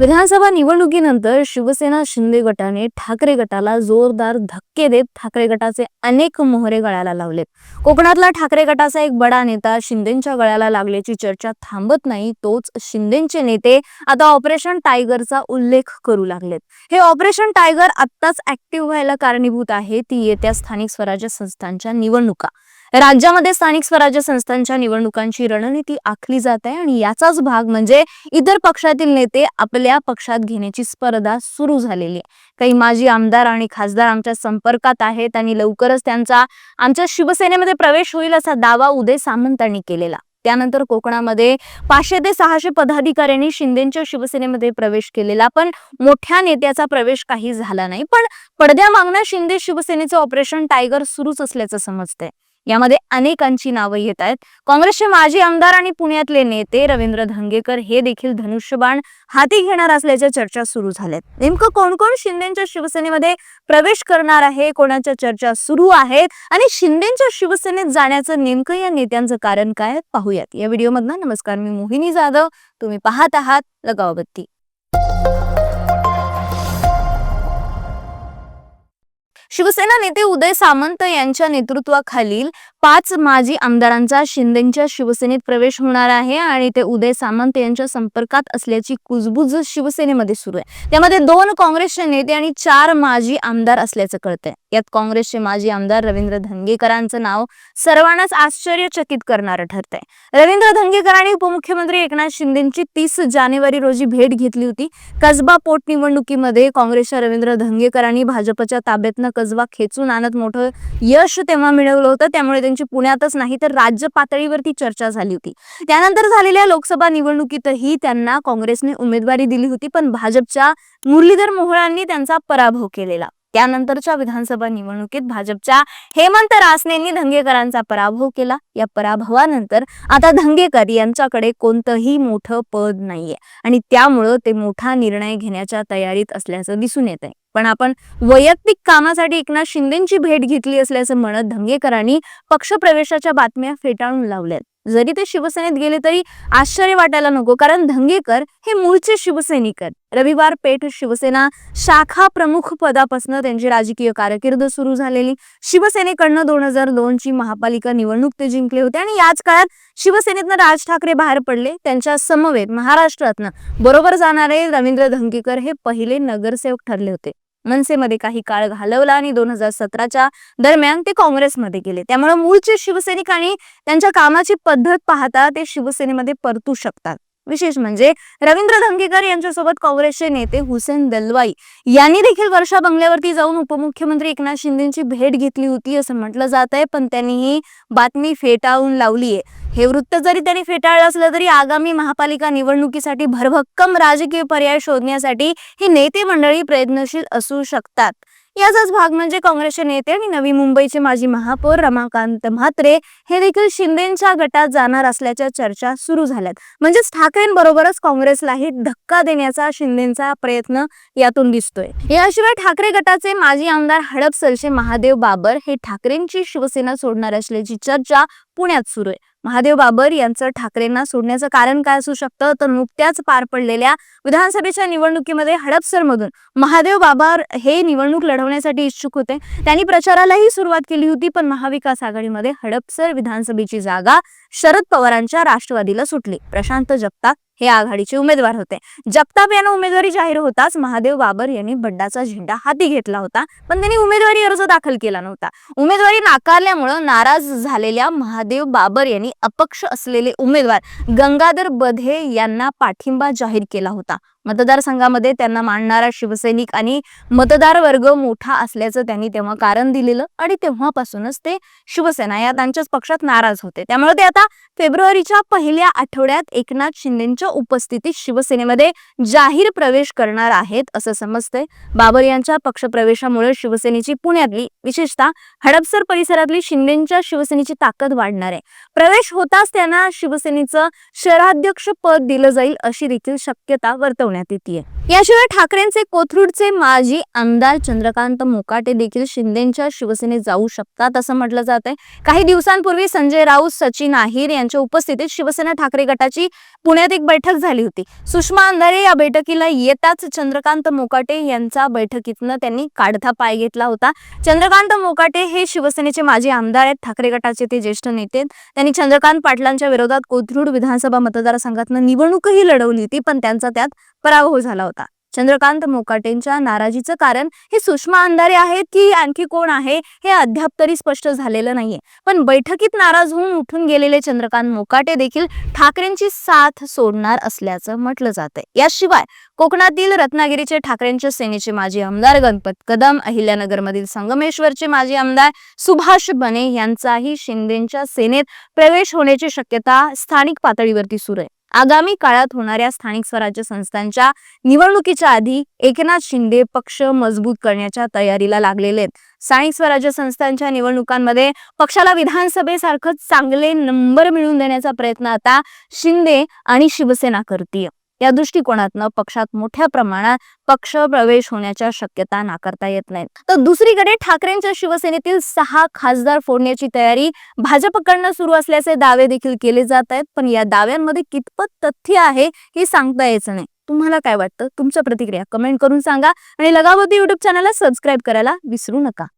विधानसभा निवडणुकीनंतर शिवसेना शिंदे गटाने ठाकरे गटाला जोरदार धक्के देत ठाकरे गटाचे अनेक मोहरे गळ्याला लावलेत. कोकणातला ठाकरे गटाचा एक बडा नेता शिंदेच्या गळ्याला लागल्याची चर्चा थांबत नाही तोच शिंदेचे नेते आता ऑपरेशन टायगरचा उल्लेख करू लागलेत. हे ऑपरेशन टायगर आत्ताच ऍक्टिव्ह व्हायला कारणीभूत आहे ती येत्या स्थानिक स्वराज्य संस्थांच्या निवडणुका. राज्यामध्ये स्थानिक स्वराज्य संस्थांच्या निवडणुकांची रणनीती आखली जात आहे आणि याचाच भाग म्हणजे इतर पक्षातील नेते आपल्या पक्षात घेण्याची स्पर्धा सुरू झालेली आहे. काही माजी आमदार आणि खासदार आमच्या संपर्कात आहेत आणि लवकरच त्यांचा आमच्या शिवसेनेमध्ये प्रवेश होईल असा दावा उदय सामंतांनी केलेला. त्यानंतर कोकणामध्ये पाचशे ते सहाशे पदाधिकाऱ्यांनी शिंदेच्या शिवसेनेमध्ये प्रवेश केलेला पण मोठ्या नेत्याचा प्रवेश काही झाला नाही. पण पडद्यामागनं शिंदे शिवसेनेचं ऑपरेशन टायगर सुरूच असल्याचं समजतंय. यामध्ये अनेकांची नावं येत आहेत. काँग्रेसचे माजी आमदार आणि पुण्यातले नेते रवींद्र धंगेकर हे देखील धनुष्यबाण हाती घेणार असल्याच्या चर्चा सुरू झाल्यात. नेमकं कोण कोण शिंदेच्या शिवसेनेमध्ये प्रवेश करणार आहे कोणाच्या चर्चा सुरू आहेत आणि शिंदेच्या शिवसेनेत जाण्याचं नेमकं या नेत्यांचं कारण काय पाहूयात. या व्हिडिओमधनं नमस्कार मी मोहिनी जाधव. तुम्ही पाहत आहात लगावबत्ती. शिवसेना नेते उदय सामंत यांच्या नेतृत्वाखालील पाच माजी आमदारांचा शिंदेच्या शिवसेनेत प्रवेश होणार आहे आणि ते उदय सामंत यांच्या संपर्कात असल्याची कुजबुज शिवसेनेमध्ये सुरू आहे. त्यामध्ये दोन काँग्रेसचे नेते आणि चार माजी आमदार असल्याचं कळतंय. यात काँग्रेसचे माजी आमदार रवींद्र धंगेकरांचं नाव सर्वांनाच आश्चर्यचकित करणारं ठरतंय. रवींद्र धंगेकरांनी उपमुख्यमंत्री एकनाथ शिंदेची तीस जानेवारी रोजी भेट घेतली होती. कसबा पोटनिवडणुकीमध्ये काँग्रेसच्या रवींद्र धंगेकरांनी भाजपच्या ताब्यातनं कसबा खेचून आणत मोठं यश तेव्हा मिळवलं होतं. त्यामुळे त्यांची पुण्यातच नाही तर राज्य पातळीवरती चर्चा झाली होती. त्यानंतर झालेल्या लोकसभा निवडणुकीतही त्यांना काँग्रेसने उमेदवारी दिली होती पण भाजपच्या मुरलीधर मोहोळांनी त्यांचा पराभव केलेला. त्यानंतरच्या विधानसभा निवडणुकीत भाजपच्या हेमंत रासनेंनी धंगेकरांचा पराभव केला. या पराभवानंतर आता धंगेकर यांच्याकडे कोणतंही मोठं पद नाहीये आणि त्यामुळं ते मोठा निर्णय घेण्याच्या तयारीत असल्याचं दिसून येत आहे पण आपण वैयक्तिक कामासाठी एकनाथ शिंदेची भेट घेतली असल्याचं म्हणत धंगेकरांनी पक्षप्रवेशाच्या बातम्या फेटाळून लावल्यात. जरी ते शिवसेनेत गेले तरी आश्चर्य वाटायला नको कारण धंगेकर हे मूळचे शिवसैनिक आहेत रविवार पेठ शिवसेना शाखा प्रमुख पदापासून त्यांची राजकीय कारकीर्द सुरू झालेली. शिवसेनेकडनं दोन हजार दोन ची महापालिका निवडणूक ते जिंकले होते आणि याच काळात शिवसेनेतनं राज ठाकरे बाहेर पडले त्यांच्या समवेत महाराष्ट्रातनं बरोबर जाणारे रवींद्र धंगेकर हे पहिले नगरसेवक ठरले होते. मनसेमध्ये काही काळ घालवला आणि दोन हजार सतराच्या दरम्यान ते काँग्रेसमध्ये गेले. त्यामुळे मूळचे शिवसैनिक आणि त्यांच्या कामाची पद्धत पाहता ते शिवसेनेमध्ये परतू शकतात. विशेष म्हणजे रवींद्र धंगेकर यांच्यासोबत काँग्रेसचे नेते हुसेन दलवाई यांनी देखील वर्षा बंगल्यावरती जाऊन उपमुख्यमंत्री एकनाथ शिंदेची भेट घेतली होती असं म्हटलं जात आहे पण त्यांनी ही बातमी फेटाळून लावली आहे हे वृत्त जरी त्यांनी फेटाळलं असलं तरी आगामी महापालिका निवडणुकीसाठी भरभक्कम राजकीय पर्याय शोधण्यासाठी ही नेते मंडळी प्रयत्नशील असू शकतात. याचाच भाग म्हणजे काँग्रेसचे नेते आणि नवी मुंबईचे माजी महापौर रमाकांत म्हात्रे हे देखील शिंदेच्या गटात जाणार असल्याच्या चर्चा सुरू झाल्यात. म्हणजेच ठाकरेंबरोबरच काँग्रेसलाही धक्का देण्याचा शिंदेचा प्रयत्न यातून दिसतोय. याशिवाय ठाकरे गटाचे माजी आमदार हडपसलचे महादेव बाबर हे ठाकरेंची शिवसेना सोडणार असल्याची चर्चा पुण्यात सुरू आहे. महादेव बाबर यांचं ठाकरेंना सोडण्याचं कारण काय असू शकतं? तर नुकत्याच पार पडलेल्या विधानसभेच्या निवडणुकीमध्ये हडपसरमधून महादेव बाबर हे निवडणूक लढवण्यासाठी इच्छुक होते. त्यांनी प्रचारालाही सुरुवात केली होती पण महाविकास आघाडीमध्ये हडपसर विधानसभेची जागा शरद पवारांच्या राष्ट्रवादीला सुटली. प्रशांत जगताप हे आघाडीचे उमेदवार होते. जगताप यांना उमेदवारी जाहीर होताच महादेव बाबर यांनी बड्डाचा झेंडा हाती घेतला होता पण त्यांनी उमेदवारी अर्ज दाखल केला नव्हता. उमेदवारी नाकारल्यामुळं नाराज झालेल्या महादेव बाबर यांनी अपक्ष असलेले उमेदवार गंगाधर बधे यांना पाठिंबा जाहीर केला होता. मतदारसंघामध्ये त्यांना मानणारा शिवसैनिक आणि मतदार वर्ग मोठा असल्याचं त्यांनी तेव्हा कारण दिलेलं आणि तेव्हापासूनच ते शिवसेना या त्यांच्याच पक्षात नाराज होते. त्यामुळे ते आता फेब्रुवारीच्या पहिल्या आठवड्यात एकनाथ शिंदेच्या उपस्थितीत शिवसेनेमध्ये जाहीर प्रवेश करणार आहेत असं समजतंय. बाबर यांच्या पक्षप्रवेशामुळे शिवसेनेची पुण्यातली विशेषतः हडपसर परिसरातली शिंदेच्या शिवसेनेची ताकद वाढणार आहे. प्रवेश होताच त्यांना शिवसेनेचं शहराध्यक्ष पद दिलं जाईल अशी देखील शक्यता ठेवण्यात येते याशिवाय ठाकरेंचे कोथरूडचे माजी आमदार चंद्रकांत मोकाटे देखील शिंदेच्या शिवसेनेत जाऊ शकतात असं म्हटलं जात आहे काही दिवसांपूर्वी संजय राऊत सचिन आहिर यांच्या उपस्थितीत शिवसेना ठाकरे गटाची पुण्यात एक बैठक झाली होती. सुषमा अंधारे या बैठकीला येताच चंद्रकांत मोकाटे यांचा बैठकीतनं त्यांनी काढता पाय घेतला होता. चंद्रकांत मोकाटे हे शिवसेनेचे माजी आमदार आहेत. ठाकरे गटाचे ते ज्येष्ठ नेते त्यांनी चंद्रकांत पाटलांच्या विरोधात कोथरूड विधानसभा मतदारसंघातनं निवडणूकही लढवली होती पण त्यांचा त्यात पराभव झाला होता. चंद्रकांत मोकाटेंच्या नाराजीचं कारण हे सुषमा अंधारे आहेत की आणखी कोण आहे हे अद्याप तरी स्पष्ट झालेलं नाहीये. पण बैठकीत नाराज होऊन उठून गेलेले चंद्रकांत मोकाटे देखील ठाकरेंची साथ सोडणार असल्याचं म्हटलं जातंय. याशिवाय कोकणातील रत्नागिरीचे ठाकरेंच्या सेनेचे माजी आमदार गणपत कदम अहिल्यानगरमधील संगमेश्वरचे माजी आमदार सुभाष बने यांचाही शिंदेच्या सेनेत प्रवेश होण्याची शक्यता स्थानिक पातळीवरती सुरू आहे. आगामी काळात होणाऱ्या स्थानिक स्वराज्य संस्थांच्या निवडणुकीच्या आधी एकनाथ शिंदे पक्ष मजबूत करण्याच्या तयारीला लागलेले आहेत. स्थानिक स्वराज्य संस्थांच्या निवडणुकांमध्ये पक्षाला विधानसभेसारखं चांगले नंबर मिळवून देण्याचा प्रयत्न आता शिंदे आणि शिवसेना करतीये. या दृष्टिकोनातनं पक्षात मोठ्या प्रमाणात पक्ष प्रवेश होण्याच्या शक्यता नाकारता येत नाहीत. तर दुसरीकडे ठाकरेंच्या शिवसेनेतील सहा खासदार फोडण्याची तयारी भाजपकडनं सुरू असल्याचे दावे देखील केले जात आहेत. पण या दाव्यांमध्ये कितपत तथ्य आहे हे सांगता यायचं नाही. तुम्हाला काय वाटतं? तुमच्या प्रतिक्रिया कमेंट करून सांगा आणि लगावती युट्यूब चॅनलला सबस्क्राईब करायला विसरू नका.